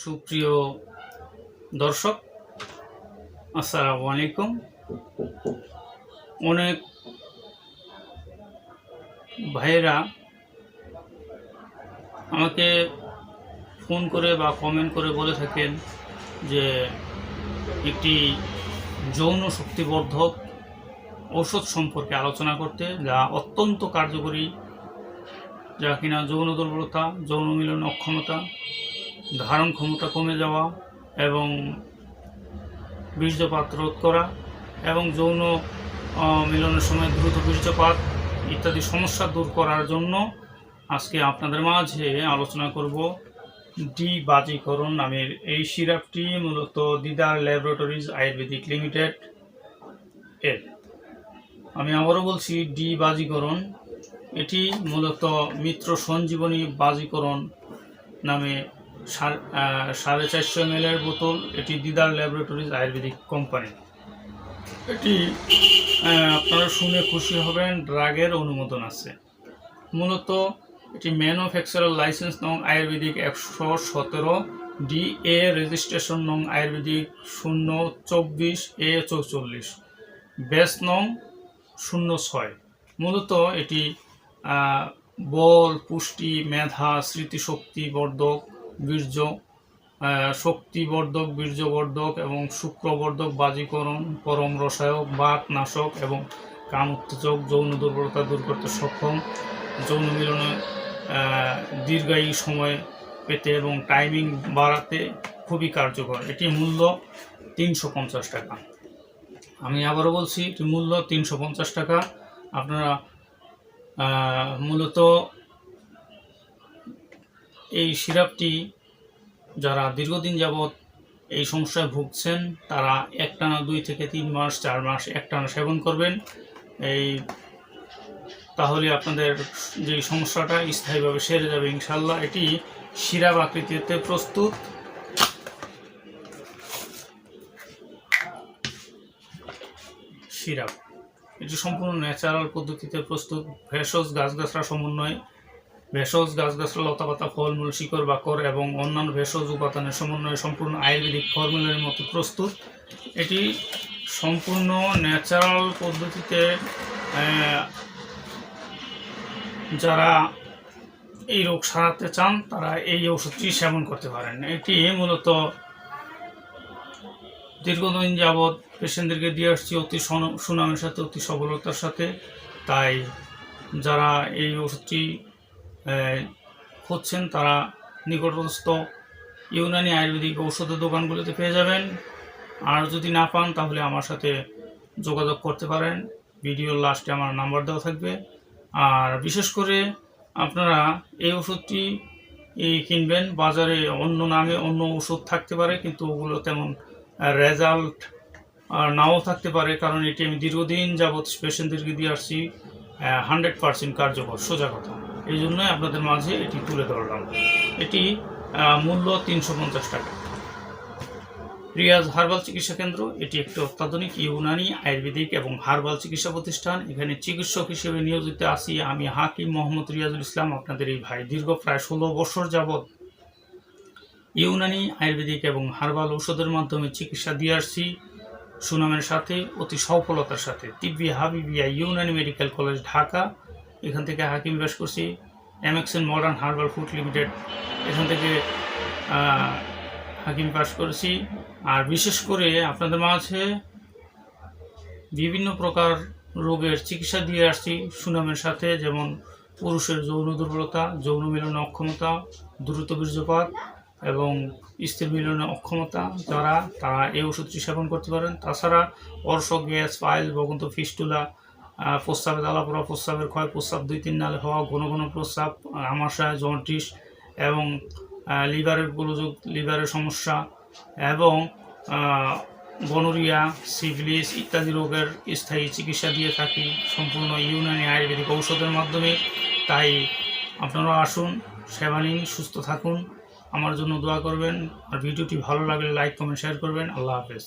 সুপ্রিয় দর্শক, আসসালামু আলাইকুম। অনেক ভাইয়েরা আমাকে ফোন করে বা কমেন্ট করে বলে থাকেন যে একটি যৌন শক্তিবর্ধক ঔষধ সম্পর্কে আলোচনা করতে যা অত্যন্ত কার্যকরী, যা কিনা যৌন দুর্বলতা, যৌন মিলন অক্ষমতা ধারণ ক্ষমতা কমে যাওয়া এবং বীর্যপাত রোধ করা এবং যৌন মিলনের সময় দ্রুত বীর্যপাত ইত্যাদি সমস্যা দূর করার জন্য আজকে আপনাদের মাঝে আলোচনা করব ডি বাজিকরণ নামের এই সিরাপটি, মূলত দিদার ল্যাবরেটরিজ আয়ুর্বেদিক লিমিটেড এর। আমি আবারও বলছি ডি বাজিকরণ, এটি মূলত মিত্র সঞ্জীবনী বাজিকরণ নামে সাড়ে চারশো এম এর বোতল, এটি দিদার ল্যাবরেটরিজ আয়ুর্বেদিক কোম্পানি। এটি আপনারা শুনে খুশি হবেন, ড্রাগের অনুমোদন আছে। মূলত, এটি ম্যানুফ্যাকচারার লাইসেন্স নং আয়ুর্বেদিক একশো সতেরো, ডি এ রেজিস্ট্রেশন নং আয়ুর্বেদিক শূন্য চব্বিশ, এ চৌচল্লিশ, ব্যাস নং শূন্য ছয়। মূলত, এটি বল, পুষ্টি, মেধা, স্মৃতিশক্তি বর্ধক বীর্য শক্তিবর্ধক, বীর্যবর্ধক এবং শুক্রবর্ধক, বাজিকরণ, পরম রসায়ক বাত নাশক এবং কাম উত্তেজক, যৌন দুর্বলতা দূর করতে সক্ষম। যৌন মিলনে দীর্ঘায়ী সময় পেতে এবং টাইমিং বাড়াতে খুবই কার্যকর। এটি মূল্য তিনশো পঞ্চাশ টাকা। আমি আবারও বলছি এটি মূল্য তিনশো পঞ্চাশ টাকা। আপনারা মূলত এই সিরাপটি যারা দীর্ঘদিন যাবৎ এই সমস্যায় ভুগছেন, তারা একটানা দুই থেকে তিন মাস, চার মাস একটানা সেবন করবেন। এই তাহলে আপনাদের যে সমস্যাটা স্থায়ীভাবে সেরে যাবে ইনশাল্লাহ এটি সিরাপ আকৃতিতে প্রস্তুত। সিরাপ, এটি সম্পূর্ণ ন্যাচারাল পদ্ধতিতে প্রস্তুত। ভেষজ গাছগাছরা সমন্বয়ে ভেষজ গাছগাছরা লতাপাতা, ফলমূল, শিকড়, বাকর এবং অন্যান্য ভেষজ উপাদানের সমন্বয়ে সম্পূর্ণ আয়ুর্বেদিক ফর্মুলার মতো প্রস্তুত। এটি সম্পূর্ণ ন্যাচারাল পদ্ধতিতে যারা এই রোগ সারাতে চান, তারা এই ওষুধটি সেবন করতে পারেন। এটি মূলত দীর্ঘদিন যাবৎ পেশেন্টদেরকে দিয়ে আসছি অতি সন- সুনামের সাথে, অতি সফলতার সাথে। তাই যারা এই ওষুধটি খুঁজছেন তারা নিকটস্থ ইউনানি আয়ুর্বেদিক ঔষধের দোকানগুলোতে পেয়ে যাবেন। আর যদি না পান, তাহলে আমার সাথে যোগাযোগ করতে পারেন। ভিডিওর লাস্টে আমার নাম্বার দেওয়া থাকবে। আর বিশেষ করে আপনারা এই ওষুধটি কিনবেন। বাজারে অন্য নামে অন্য ওষুধ থাকতে পারে, কিন্তু ওগুলো তেমন রেজাল্ট নাও থাকতে পারে। কারণ এটি আমি দীর্ঘদিন যাবৎ পেশেন্টদেরকে দিয়ে আসছি। হান্ড্রেড পার্সেন্ট কার্যকর। সোজা কথা। এই জন্যই আপনাদের মাঝে এটি তুলে ধরলাম। এটি মূল্য তিনশো পঞ্চাশ টাকা। রিয়াজ হার্বাল চিকিৎসা কেন্দ্র, এটি একটি অত্যাধুনিক ইউনানি আয়ুর্বেদিক এবং হার্বাল চিকিৎসা প্রতিষ্ঠান। এখানে চিকিৎসক হিসেবে নিয়োজিত আছি আমি হাকিম মোহাম্মদ রিয়াজুল ইসলাম, আপনাদের এই ভাই দীর্ঘ প্রায় ষোলো বছর যাবৎ ইউনানি আয়ুর্বেদিক এবং হার্বাল ঔষধের মাধ্যমে চিকিৎসা দিয়ে আসছি। সুনামের সাথে, অতি সফলতার সাথে। Tibbi Habibia Unani medical college, Dhaka. এখান থেকে হাকিম ব্যাস করছি MXN modern herbal food limited এখান থেকে হাকিম পাস করেছি। আর বিশেষ করে আপনাদের মাঝে বিভিন্ন প্রকার রোগের চিকিৎসা দিয়ে আসছি, সুনামের সাথে, যেমন পুরুষের যৌন দুর্বলতা, যৌন মিলনে অক্ষমতা, দ্রুত বীর্যপাত এবং স্ত্রী মিলনে অক্ষমতা। যারা, তারা এই ওষুধটি সেবন করতে পারেন। তাছাড়া অর্শ গ্যাস, পাইল বগন্ত ফিস্টুলা প্রস্রাবে জ্বালা পোড়া প্রস্রাবের ক্ষয় প্রস্রাব দুই তিন নালে হওয়া ঘন ঘন প্রস্রাব আমাশয় জন্টিস এবং লিভারের গোলযোগ, লিভারের সমস্যা এবং গনোরিয়া সিভিলিস ইত্যাদি রোগের স্থায়ী চিকিৎসা দিয়ে থাকি সম্পূর্ণ ইউনানি আয়ুর্বেদিক ঔষধের মাধ্যমে। তাই আপনারা আসুন, সেবা নিন, সুস্থ থাকুন। আমার জন্য দোয়া করবেন। আর ভিডিওটি ভালো লাগলে লাইক, কমেন্ট, শেয়ার করবেন। আল্লাহ হাফেজ।